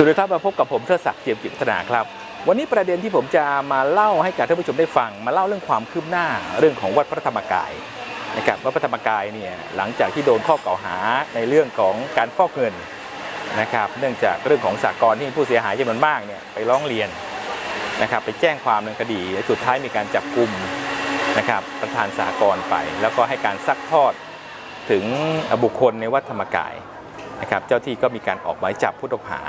สวัสดีครับมาพบกับผมเทิดศักดิ์เจียมกิจพัฒนาครับ วันนี้ประเด็นที่ผมจะมาเล่าให้กับท่านผู้ชมได้ฟัง มาเล่าเรื่องความคืบหน้าเรื่องของวัดพระธรรมกายนะครับวัดพระธรรมกายเนี่ยหลังจากที่โดนข้อกล่าวหาในเรื่องของการฟอกเงินนะครับเนื่องจากเรื่องของสากลที่ผู้เสียหายจำนวนมากเนี่ยไปร้องเรียนนะครับไปแจ้งความในคดีและสุดท้ายมีการจับกลุ่มนะครับประธานสากลไป แล้วก็ให้การซักทอดถึงบุคคลในวัดธรรมกายนะครับเจ้าที่ก็มีการออกหมายจับผู้ต้องหา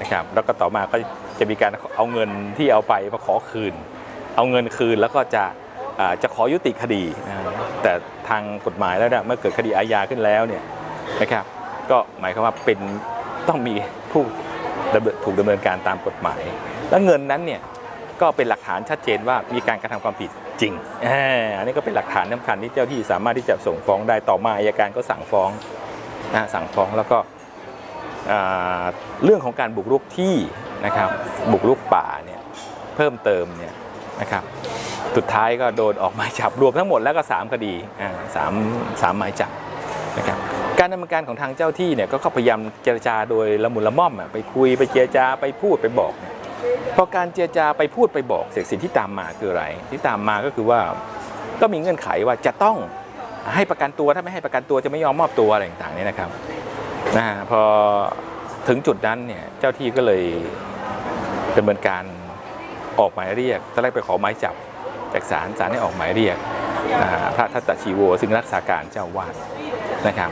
นะครับแล้วก็ต่อมาก็จะมีการเอาเงินที่เอาไปมาขอคืน เอาเงินคืนแล้วก็จะจะขอยุติคดี แต่ทางกฎหมายแล้วเนี่ยเมื่อเกิดคดีอาญาขึ้นแล้วเนี่ยนะครับก็หมายความว่าเป็นต้องมีผู้ถูกดำเนินการตามกฎหมาย และเงินนั้นเนี่ยก็เป็นหลักฐานชัดเจนว่ามีการกระทำความผิดจริงอันนี้ก็เป็นหลักฐานสำคัญที่เจ้าที่สามารถที่จะส่งฟ้องได้ต่อมาอัยการก็สั่งฟ้องนะสั่งฟ้องแล้วก็ เรื่องของการบุกรุกที่นะครับบุกรุกป่าเนี่ยเพิ่มเติมเนี่ยนะครับสุดท้ายก็โดนออกหมายจับรวมทั้งหมดแล้วก็ 3 คดีอ่าสามสามหมายจับนะครับการดำเนินการของทางเจ้าที่เนี่ยก็พยายามเจรจาโดยละมุนละม่อมไปคุยไปเจรจาไปพูดไปบอกพอการเจรจาไปพูดไปบอกเสร็จสิ่งที่ตามมาคืออะไร ที่ตามมาก็คือว่าก็มีเงื่อนไขว่าจะต้องให้ประกันตัวถ้าไม่ให้ประกันตัวจะไม่ยอมมอบตัวอะไรต่างๆเนี่ยนะครับ นะพอถึงจุดนั้นเนี่ยเจ้าที่ก็เลยดำเนินการออกหมายเรียกตอนแรกไปขอหมายจับจากศาลศาลให้ออกหมายเรียกพระทัตตชีโว ซึ่งรักษาการเจ้าวาดนะครับ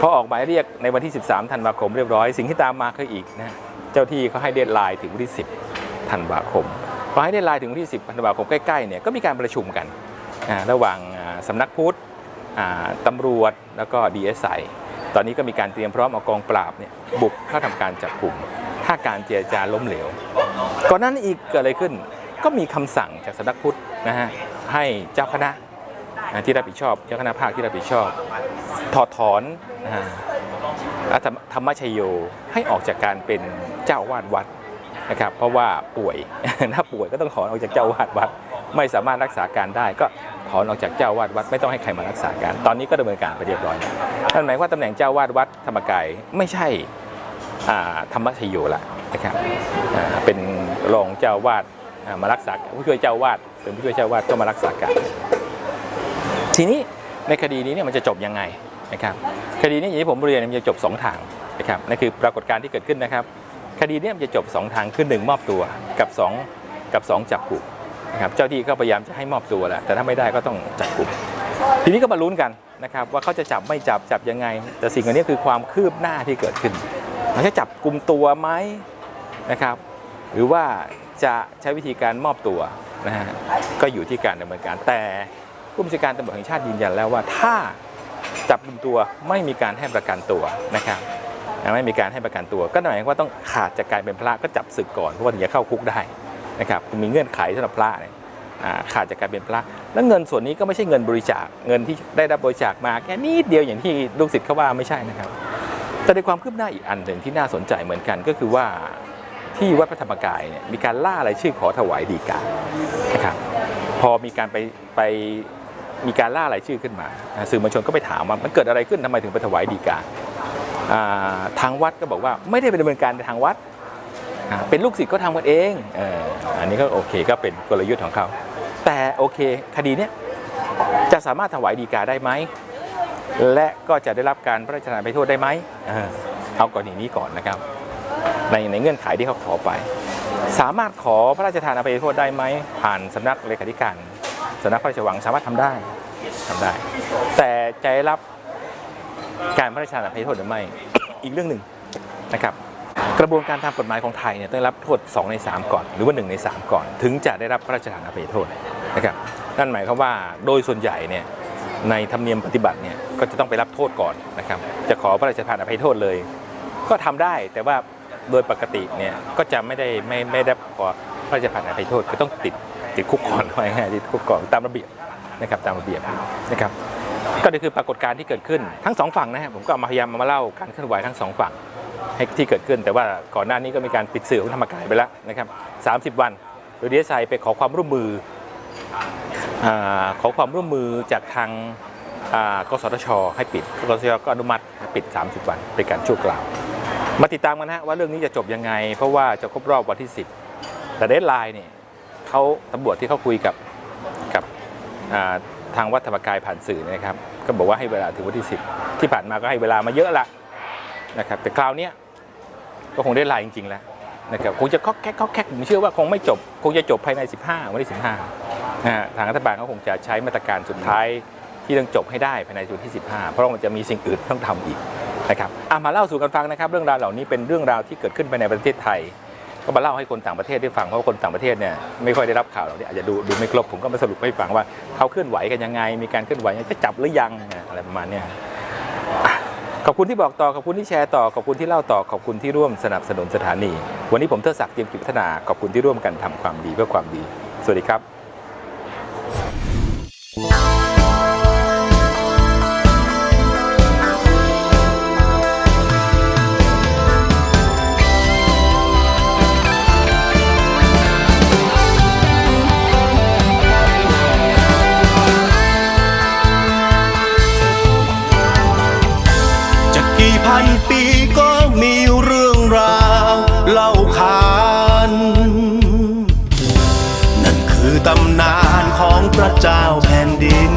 พอออกหมายเรียกในวันที่ 13 ธันวาคมเรียบร้อย สิ่งที่ตามมาคืออีกนะเจ้าที่เขาให้เดทไลน์ถึงวันที่ 10 ธันวาคมพอให้เดทไลน์ถึงวันที่ 10 ธันวาคมใกล้ๆเนี่ยก็มีการประชุมกันระหว่างอ่าสำนักพุทธอ่าตำรวจแล้วก็ DSI ตอนนี้ก็มีการเตรียมพร้อมเอากองปราบเนี่ยบุกเข้าทำการจับกลุ่ม ถ้าการเจรจาล้มเหลว ก่อนนั้นอีกเกิดอะไรขึ้น ก็มีคำสั่งจากสำนักพุทธนะฮะให้เจ้าคณะที่รับผิดชอบ เจ้าคณะภาคที่รับผิดชอบ ถอดถอนอาธรรมธรรมชโยให้ออกจากการเป็นเจ้าวาดวัดนะครับเพราะว่าป่วยถ้าป่วยก็ต้องถอนออกจากเจ้าวาดวัด ไม่สามารถรักษาการได้ก็ ถอนออกจากเจ้าวาดวัดไม่ต้องให้ใครมารักษาการ ตอนนี้ก็ดำเนินการไปเรียบร้อยนั่นหมายว่าตำแหน่งเจ้าวาดวัดธรรมกายไม่ใช่ธรรมชโยละนะครับเป็นรองเจ้าวาดมารักษาผู้ช่วยเจ้าวาดเป็นผู้ช่วยเจ้าวาดก็มารักษาการ ทีนี้ในคดีนี้เนี่ยมันจะจบยังไงนะครับคดีนี้อย่างที่ผมเรียนมันจะจบสองทางนะครับนั่นคือปรากฏการณ์ที่เกิดขึ้นนะครับ คดีนี้มันจะจบสองทางคือหนึ่งมอบตัวกับสองกับสองจับกลุ่ม นะครับเจ้าที่ก็พยายามจะให้มอบตัวแหละแต่ถ้าไม่ได้ก็ต้องจับกลุ่มทีนี้ก็มาลุ้นกันนะครับว่าเขาจะจับไม่จับจับยังไง แต่สิ่งอันนี้คือความคืบหน้าที่เกิดขึ้นเขาจะจับกลุ่มตัวไหมนะครับ หรือว่าจะใช้วิธีการมอบตัวนะฮะก็อยู่ที่การดำเนินการ แต่ผู้บัญชาการตำรวจแห่งชาติยืนยันแล้วว่าถ้าจับกลุ่มตัวไม่มีการให้ประกันตัวนะครับไม่มีการให้ประกันตัว ก็หมายความว่าต้องขาดจากการเป็นพระก็จับศึกก่อนเพราะว่าถึงจะเข้าคุกได้ นะครับมีเงื่อนไขสำหรับพระเนี่ยขาดจากการเป็นพระ แล้วเงินส่วนนี้ก็ไม่ใช่เงินบริจาคเงินที่ได้รับบริจาคมาแค่นิดเดียวอย่างที่ลูกศิษย์เขาว่าไม่ใช่นะครับ แต่ในความคืบหน้าอีกอันหนึ่งที่น่าสนใจเหมือนกันก็คือว่าที่วัดพระธรรมกายเนี่ยมีการล่ารายชื่อขอถวายดีกานะครับพอมีการไปไปมีการล่ารายชื่อขึ้นมา สื่อมวลชนก็ไปถามว่ามันเกิดอะไรขึ้นทำไมถึงไปถวายดีกาทางวัดก็บอกว่าไม่ได้ไปดำเนินการในทางวัด เป็นลูกศิษย์ก็ทำกันเองเอออันนี้ก็โอเคก็เป็นกลยุทธ์ของเขา แต่โอเคคดีเนี้ยจะสามารถถวายดีกาได้ไหม และก็จะได้รับการพระราชทานอภัยโทษได้ไหมเออเอากรณีนี้ก่อนนะครับ ในในเงื่อนไขที่เขาขอไป สามารถขอพระราชทานอภัยโทษได้ไหม ผ่านสำนักเลขาธิการสำนักพระราชวังสามารถทำได้ทำได้ แต่จะได้รับการพระราชทานอภัยโทษหรือไม่ อีกเรื่องหนึ่งนะครับ กระบวนการทางกฎหมายของไทยเนี่ยต้องรับโทษ 2 ใน 3 ก่อน หรือว่า 1 ใน 3 ก่อน ถึงจะได้รับพระราชทานอภัยโทษนะครับนั่นหมายความว่าโดยส่วนใหญ่เนี่ยในธรรมเนียมปฏิบัติเนี่ยก็จะต้องไปรับโทษก่อนนะครับจะขอพระราชทานอภัยโทษเลย ก็ทำได้แต่ว่าโดยปกติเนี่ยก็จะไม่ได้ไม่ไม่ได้ขอพระราชทานอภัยโทษคือต้องติดติดคุกก่อนไว้ง่ายติดคุกก่อนตามระเบียบนะครับตามระเบียบนะครับก็นี่คือปรากฏการณ์ที่เกิดขึ้นทั้งสองฝั่งนะฮะผมก็เอามาพยายามมาเล่าการเคลื่อนไหวทั้งสองฝั่ง ให้ที่เกิดขึ้น แต่ว่าก่อนหน้านี้ก็มีการปิดสื่อของธรรมกายไปแล้วนะครับ 30 วัน โดยดีเอสไอไปขอความร่วมมืออขอความร่วมมือจากทางกสทช ให้ปิดกสทชก็อนุมัติปิด 30 วันเป็นการชั่วคราว มาติดตามกันนะฮะว่าเรื่องนี้จะจบยังไง เพราะว่าจะครบรอบวันที่ 10 แต่เดทไลน์เนี่ยเขาตำรวจที่เขาคุยกับกับทางวัดธรรมกายผ่านสื่อนยนะครับ ก็บอกว่าให้เวลาถึงวันที่ 10 ที่ผ่านมาก็ให้เวลามาเยอะละ นะครับแต่คราวนี้ก็คงได้ลน์จริงๆแล้วนะครับคงจะก๊อกแก๊กก๊อกแก๊กผมเชื่อว่าคงไม่จบ คงจะจบภายใน 15วันที่15นะทางรัฐบาลก็คงจะใช้มาตรการสุดท้ายที่ต้องจบให้ได้ภายในวันที่ 15 เพราะว่ามันจะมีสิ่งอื่นต้องทำอีกนะครับอะมาเล่าสู่กันฟังนะครับเรื่องราวเหล่านี้เป็นเรื่องราวที่เกิดขึ้นภายในประเทศไทย ก็มาเล่าให้คนต่างประเทศได้ฟังเพราะว่าคนต่างประเทศเนี่ยไม่ค่อยได้รับข่าวเหล่านี้อาจจะดูดูไม่ครบผมก็มาสรุปให้ฟังว่าเขาเคลื่อนไหวกันยังไง มีการเคลื่อนไหวจะจับหรือยังอะไรประมาณเนี้ย ขอบคุณที่บอกต่อ ขอบคุณที่แชร์ต่อ ขอบคุณที่เล่าต่อ ขอบคุณที่ร่วมสนับสนุนสถานี วันนี้ผมเทิดศักดิ์เตรียมกิจพัฒนา ขอบคุณที่ร่วมกันทำความดีเพื่อความดี สวัสดีครับ ระเจ้าแผ่นดิน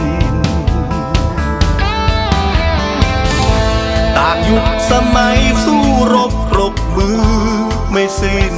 ต่างยุคสมัยสู้รบรบมือไม่สิ้น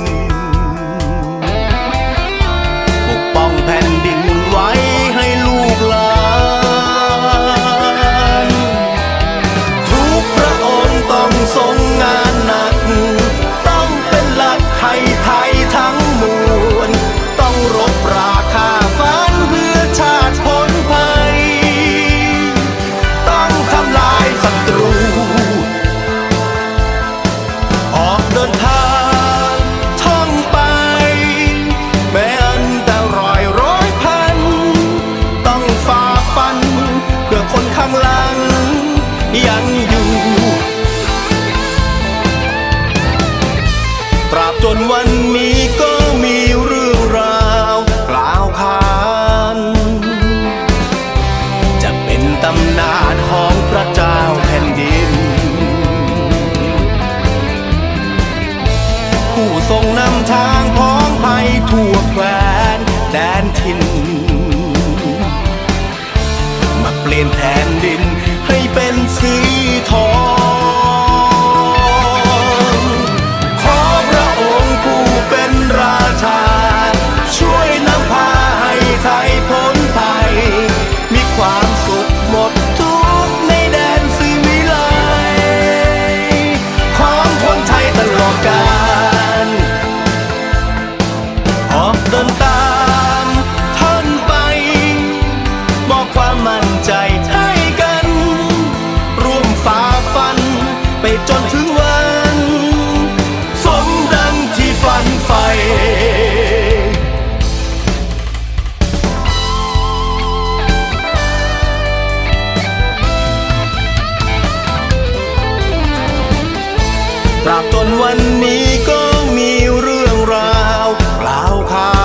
วันนี้ก็มีเรื่องราวกล่าวขา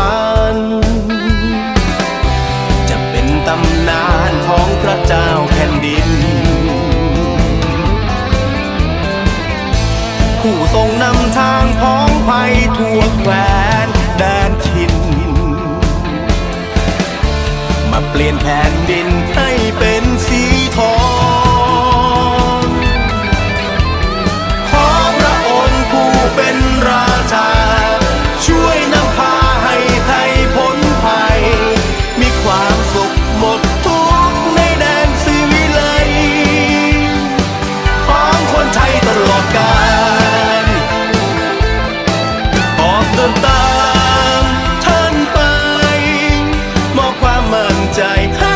นจะเป็นตำนานของพระเจ้าแผ่นดิน ผู้ทรงนำทางพ้องภัยทั่วแคว้นแดนถิ่นมาเปลี่ยนแผ่นดิน ใจ